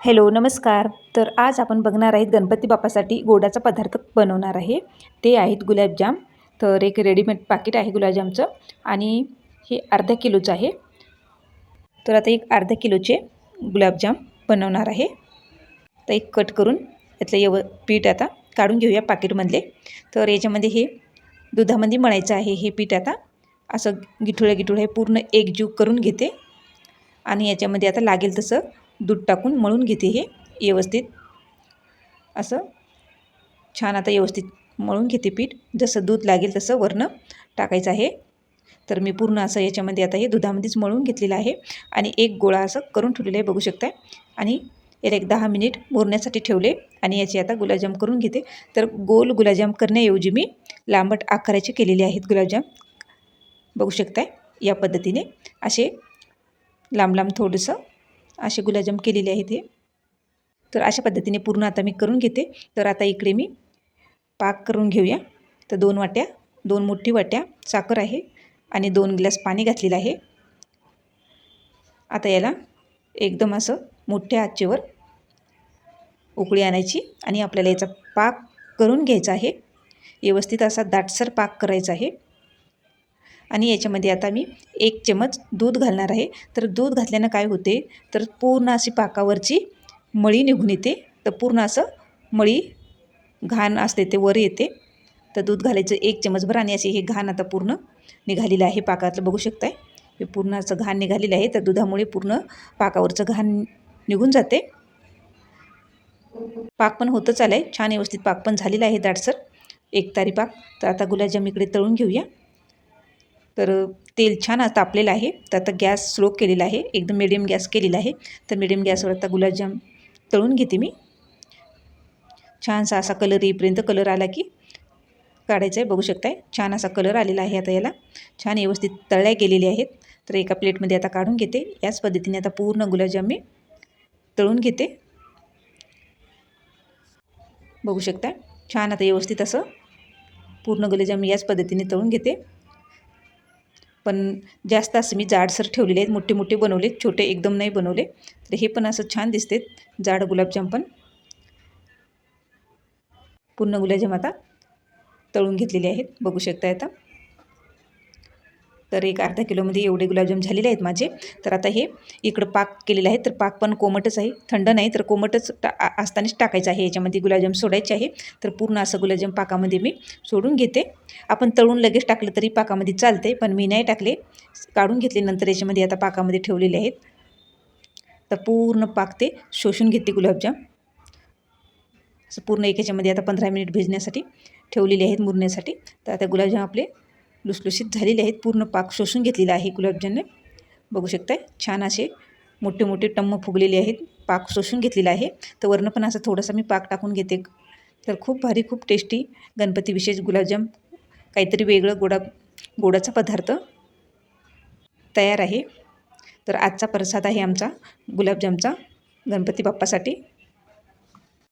Hello नमस्कार. तर आज आपण बघणार आहेत गणपती बाप्पासाठी गोडाचा पदार्थ बनवणार आहे. ते आहेत गुलाबजाम. तर एक रेडीमेड पाकिट आहे गुलाबजामचं आणि हे अर्ध्या किलोचं आहे. तर आता एक अर्ध्या किलोचे गुलाबजाम बनवणार आहे. तर एक कट करून यातलं यव पीठ आता काढून घेऊया पाकिटमधले तर याच्यामध्ये हे दुधामध्ये मळायचं आहे हे पीठ आता. असं गिठुळ्या गिठुळ्या पूर्ण एकजीव करून घेते. आणि याच्यामध्ये आता लागेल तसं दूध टाकून मळून घेते हे व्यवस्थित. असं छान आता व्यवस्थित मळून घेते पीठ. जसं दूध लागेल तसं वरनं टाकायचं आहे. तर मी पूर्ण असं याच्यामध्ये आता हे दुधामध्येच मळून घेतलेलं आहे. आणि एक गोळा असं करून ठेवलेलं आहे बघू शकताय. आणि याला एक दहा मिनिट मोरण्यासाठी ठेवले आणि याची आता गुलाबजाम करून घेते. तर गोल गुलाबजाम करण्याऐवजी मी लांबट आकाराचे केलेले आहेत गुलाबजाम. बघू शकताय या पद्धतीने असे लांब लांब थोडंसं असे गुलाबजाम केलेले आहेत हे. तर अशा पद्धतीने पूर्ण आता मी करून घेते. तर आता इकडे मी पाक करून घेऊया. तर दोन वाट्या दोन मोठी वाट्या साखर आहे आणि दोन ग्लास पाणी घातलेलं आहे. आता याला एकदम असं मोठ्या आचेवर उकळी आणायची आणि आपल्याला याचा पाक करून घ्यायचा आहे. व्यवस्थित असा दाटसर पाक करायचा आहे. आणि याच्यामध्ये आता मी एक चमच दूध घालणार आहे. तर दूध घातल्यानं काय होते? तर पूर्ण अशी पाकावरची मळी निघून येते. तर पूर्ण असं मळी घाण असते ते वर येते. तर दूध घालायचं एक चमचभर आणि असे हे घाण आता पूर्ण निघालेलं आहे पाकातलं. बघू शकताय? हे पूर्ण असं घाण निघालेलं आहे. तर दुधामुळे पूर्ण पाकावरचं घाण निघून जाते. पाक पण होतच आलं आहे छान व्यवस्थित पाक पण झालेला आहे दाटसर. एक तारी पाक. तर आता गुलाबजाम इकडे तळून घेऊया. तर तेल छान तापलेलं आहे. तर आता गॅस स्लो केलेला आहे. एकदम मिडियम गॅस केलेला आहे. तर मिडियम गॅसवर आता गुलाबजाम तळून घेते मी. छानसा असा कलर येईपर्यंत कलर आला की काढायचा आहे. बघू शकताय. छान असा कलर आलेला आहे आता याला. छान व्यवस्थित तळल्या गेलेले आहेत. तर एका प्लेटमध्ये आता काढून घेते. याच पद्धतीने आता पूर्ण गुलाबजाम मी तळून घेते. बघू शकता छान आता व्यवस्थित असं पूर्ण गुलाबजाम याच पद्धतीने तळून घेते. पण जास्त असं मी जाडसर ठेवलेले आहेत. मोठे मोठे बनवले छोटे एकदम नाही बनवले. तर हे पण असं छान दिसते जाड गुलाबजाम पण. पूर्ण गुलाबजाम आता तळून घेतलेले आहेत. बघू शकता आता. तर एक अर्धा किलोमध्ये एवढे गुलाबजाम झालेले आहेत माझे. तर आता हे इकडं पाक केलेलं आहे. तर पाक पण कोमटच आहे. थंड नाही तर कोमटच टा असतानाच टाकायचं आहे. याच्यामध्ये गुलाबजाम सोडायचे आहे. तर पूर्ण असं गुलाबजाम पाकामध्ये मी सोडून घेते. आपण तळून लगेच टाकलं तरी पाकामध्ये चालते पण मी नाही टाकले. काढून घेतले नंतर याच्यामध्ये आता पाकामध्ये ठेवलेले आहेत. तर पूर्ण पाक ते शोषून घेते गुलाबजाम. असं पूर्ण एक याच्यामध्ये आता पंधरा मिनिट भिजण्यासाठी ठेवलेले आहेत मुरण्यासाठी. तर आता गुलाबजाम आपले लुसलुशीत झालेले आहेत. पूर्ण पाक शोषून घेतलेला आहे गुलाबजामने. बघू शकताय छान असे मोठे मोठे टम्म फुगलेले आहेत. पाक शोषून घेतलेला आहे. तर वरनं पण असं थोडंसं मी पाक टाकून घेते. तर खूप भारी खूप टेस्टी गणपती विशेष गुलाबजाम. काहीतरी वेगळं गोडा गोडाचा पदार्थ तयार आहे. तर आजचा प्रसाद आहे आमचा गुलाबजामचा गणपती बाप्पासाठी.